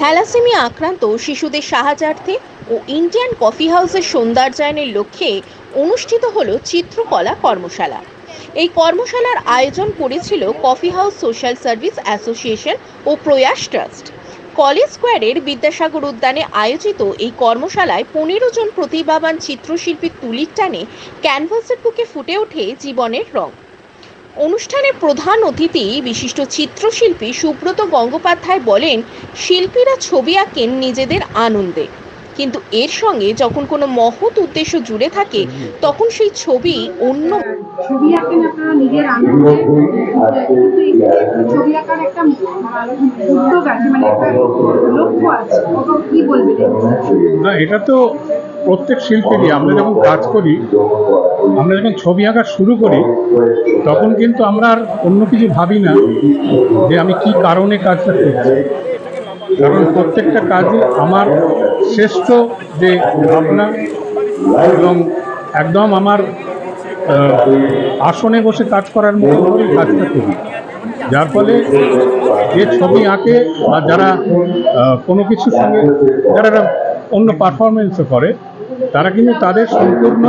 Thalassaemia আক্রান্ত শিশুদের সাহায্যার্থে ও Indian coffee হাউসের সৌন্দর্যায়নের লক্ষ্যে অনুষ্ঠিত হল চিত্রকলা কর্মশালা। এই কর্মশালার আয়োজন করেছিল coffee house social service association ও প্রয়াস ট্রাস্ট। কলেজ স্কোয়ারের বিদ্যাসাগর উদ্যানে আয়োজিত এই কর্মশালায় পনেরো জন প্রতিভাবান চিত্রশিল্পীর তুলির টানে ক্যানভাসের বুকে ফুটে ওঠে জীবনের রং। অনুষ্ঠানে প্রধান অতিথি বিশিষ্ট চিত্রশিল্পী সুব্রত গঙ্গোপাধ্যায় বলেন শিল্পীরা ছবি আঁকেন নিজেদের আনন্দে। কিন্তু এর সঙ্গে যখন কোনো মহৎ উদ্দেশ্য জুড়ে থাকে তখন সেই ছবি অন্য ছবি আঁকেন আপনারা নিজের আনন্দে। কিন্তু ছবি আঁকার একটা উদ্যোগ আছে মানে একটা লক্ষ্য আছে। কি বলবেন? না এটা তো প্রত্যেক শিল্পীরই। আমরা যখন কাজ করি আমরা যখন ছবি আঁকা শুরু করি তখন কিন্তু আমরা আর অন্য কিছু ভাবি না যে আমি কি কারণে কাজটা করছি। কারণ প্রত্যেকটা কাজই আমার শ্রেষ্ঠ যে ভাবনা এবং একদম আমার আসনে বসে কাজ করার মতো করে কাজটা করি। যার ফলে যে ছবি আঁকে বা যারা কোনো কিছুর সঙ্গে যারা অন্য পারফরমেন্সও করে, তারা কিন্তু তাদের সম্পূর্ণ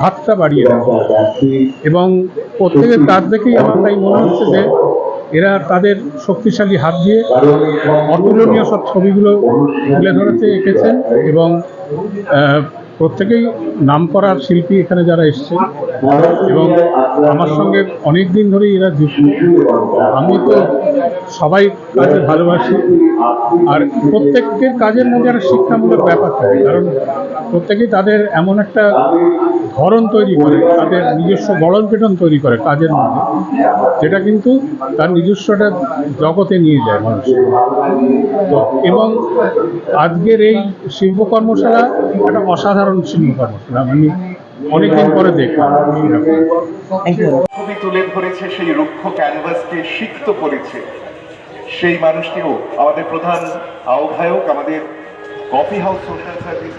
হাতটা বাড়িয়ে দেয়। এবং প্রত্যেকের কাজ দেখেই আমার তাই মনে হচ্ছে যে এরা তাদের শক্তিশালী হাত দিয়ে অতুলনীয় সব ছবিগুলো তুলে ধরেছে, এঁকেছেন এবং প্রত্যেকেই নাম করার শিল্পী এখানে যারা এসছে। এবং আমার সঙ্গে অনেক দিন ধরেই এরা যুক্ত। আমি তো সবাই কাজে ভালোবাসি। আর প্রত্যেকের কাজের মধ্যে একটা শিক্ষামূলক ব্যাপার থাকে, কারণ প্রত্যেকেই তাদের এমন একটা ধরন তৈরি করে, তাদের নিজস্ব গড়ন পেটন তৈরি করে কাজের মধ্যে, যেটা কিন্তু তার নিজস্বটা জগতে নিয়ে যায় মানুষ। তো এবং আজকের এই শিল্প কর্মশালা একটা অসাধারণ শিল্প কর্মশালা আমি অনেকদিন পরে দেখলাম তুলে ধরেছে সেই রুক্ষ ক্যানভাসকে সিক্ত করেছে সেই মানুষটিও, আমাদের প্রধান আহ্বায়ক, আমাদের কফি হাউস সোশ্যাল সার্ভিস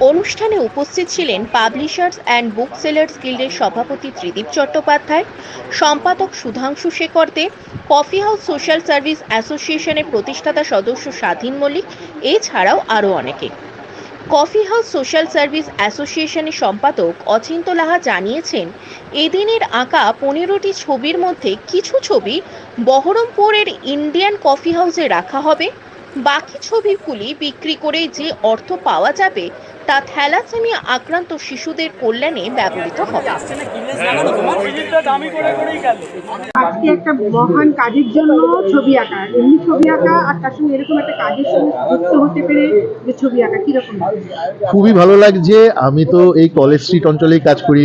অনুষ্ঠানে উপস্থিত ছিলেন পাবলিশার্স অ্যান্ড বুক সেলার্স গিল্ডের সভাপতি ত্রিদীপ চট্টোপাধ্যায়, সম্পাদক Sudhanshu Shekhar De, coffee house social service অ্যাসোসিয়েশনের প্রতিষ্ঠাতা সদস্য স্বাধীন মল্লিক, এছাড়াও আরও অনেকে। কফি হাউস সোশ্যাল সার্ভিস অ্যাসোসিয়েশনের সম্পাদক অচিন্ত লাহা জানিয়েছেন, এদিনের আঁকা পনেরোটি ছবির মধ্যে কিছু ছবি বহরমপুরের ইন্ডিয়ান কফি হাউসে রাখা হবে। বাকি ছবিগুলি বিক্রি করে যে অর্থ পাওয়া যাবে তা থ্যালাসেমিয়া আক্রান্ত শিশুদের কল্যাণে ব্যবহৃত হবে। আজকে একটা মহান কাজের জন্য ছবি আঁকা। এমনি ছবি আঁকা আর তার সঙ্গে এরকম একটা কাজের সঙ্গে যুক্ত হতে পেরে যে ছবি আঁকা কীরকম? খুবই ভালো লাগছে। আমি তো এই কলেজ স্ট্রিট অঞ্চলেই কাজ করি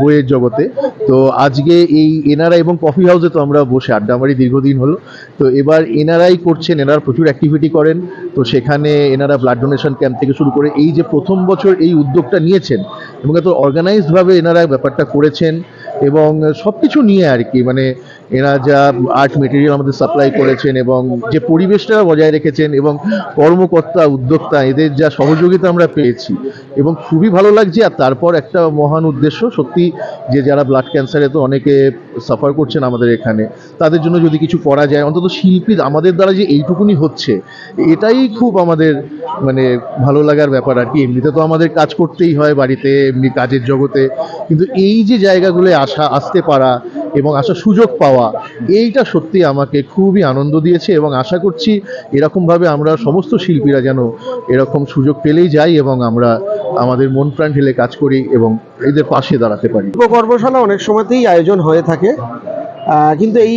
বইয়ের জগতে। তো আজকে এই এনআরআই এবং কফি হাউসে তো আমরা বসে আড্ডা মারি দীর্ঘদিন হলো। তো এবার এনআরআই করছেন এনারা প্রচুর অ্যাক্টিভিটি করেন। তো সেখানে এনারা ব্লাড ডোনেশন ক্যাম্প থেকে শুরু করে এই যে প্রথম বছর এই উদ্যোগটা নিয়েছেন এবং এত অর্গানাইজডভাবে এনারা ব্যাপারটা করেছেন এবং সব কিছু নিয়ে আর কি মানে এরা যা আর্ট মেটেরিয়াল আমাদের সাপ্লাই করেছেন এবং যে পরিবেশটা বজায় রেখেছেন এবং কর্মকর্তা, উদ্যোক্তা, এদের যা সহযোগিতা আমরা পেয়েছি এবং খুবই ভালো লাগছে। আর তারপর একটা মহান উদ্দেশ্য, সত্যি যে যারা ব্লাড ক্যান্সারে তো অনেকে সাফার করছেন আমাদের এখানে, তাদের জন্য যদি কিছু করা যায়, অন্তত শিল্পী আমাদের দ্বারা যে এইটুকুনি হচ্ছে, এটাই খুব আমাদের মানে ভালো লাগার ব্যাপার আর কি। এমনিতে তো আমাদের কাজ করতেই হয় বাড়িতে, এমনি কাজের জগতে, কিন্তু এই যে জায়গাগুলো আসা, আসতে পারা এবং আসার সুযোগ পাওয়া, এইটা সত্যি আমাকে খুবই আনন্দ দিয়েছে এবং আশা করছি এরকমভাবে আমরা সমস্ত শিল্পীরা যেন এরকম সুযোগ পেলেই যাই এবং আমরা আমাদের মন প্রাণ ঢেলে কাজ করি এবং এদের পাশে দাঁড়াতে পারি। কর্মশালা অনেক সময়তেই আয়োজন হয়ে থাকে। কিন্তু এই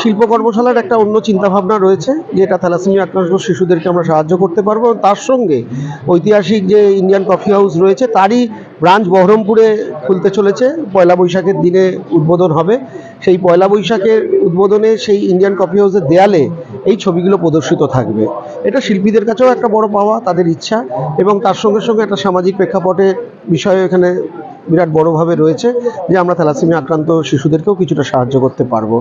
শিল্প কর্মশালার একটা অন্য চিন্তাভাবনা রয়েছে যেটা থ্যালাসেমিয়া আক্রান্ত শিশুদেরকে আমরা সাহায্য করতে পারব। তার সঙ্গে ঐতিহাসিক যে ইন্ডিয়ান কফি হাউস রয়েছে, তারই ব্রাঞ্চ বহরমপুরে খুলতে চলেছে। পয়লা বৈশাখের দিনে উদ্বোধন হবে। সেই পয়লা বৈশাখের উদ্বোধনে সেই ইন্ডিয়ান কফি হাউসের দেয়ালে এই ছবিগুলো প্রদর্শিত থাকবে। এটা শিল্পীদের কাছেও একটা বড় পাওয়া, তাদের ইচ্ছা। এবং তার সঙ্গে সঙ্গে একটা সামাজিক প্রেক্ষাপটে বিষয় এখানে বিরাট বড়ভাবে রয়েছে যে আমরা থ্যালাসেমিয়া আক্রান্ত শিশুদেরকেও কিছুটা সাহায্য করতে পারব।